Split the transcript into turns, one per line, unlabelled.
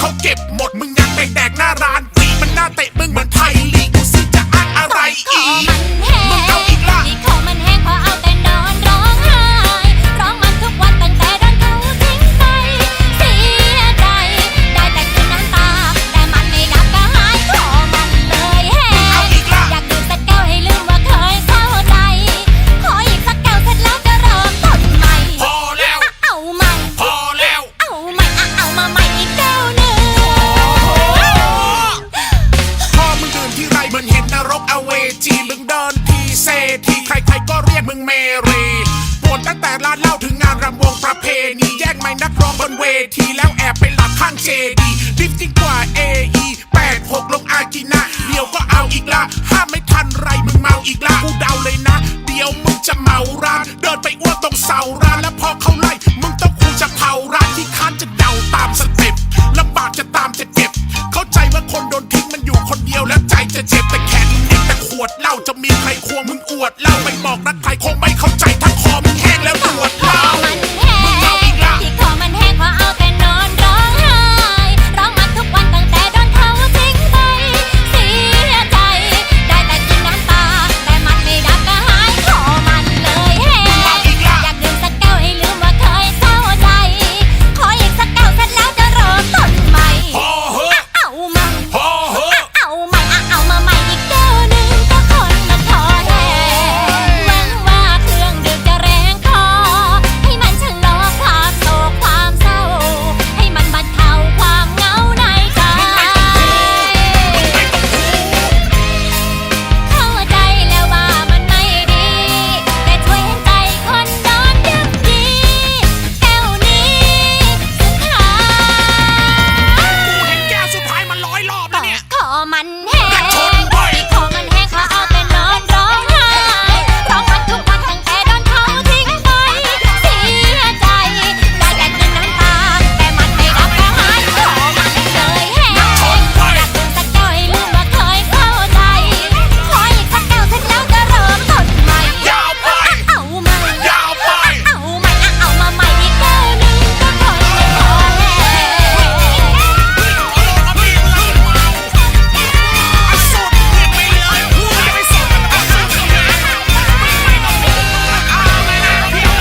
เขาเก็บหมดมึงยังไปแตก
หน้าร้าน มือเอเวจีมึง
เดินทีเซทีใครๆก็เรียกมึงเมรีปวดตั้งแต่ร้านเหล้าถึงงานรำวงประเพณีแย่งไม้นักร้องบนเวทีแล้วแอบไปหลับข้างเจดีดิฟจริงกว่า AE 86ลงอากินะเดี๋ยวก็เอาอีกละห้ามไม่ วดเล่าจะมีใครควงมึงอวดเล่าไม่บอกรักใครคงไม่เข้าใจทั้งคอมึงแห้งแล้วปวด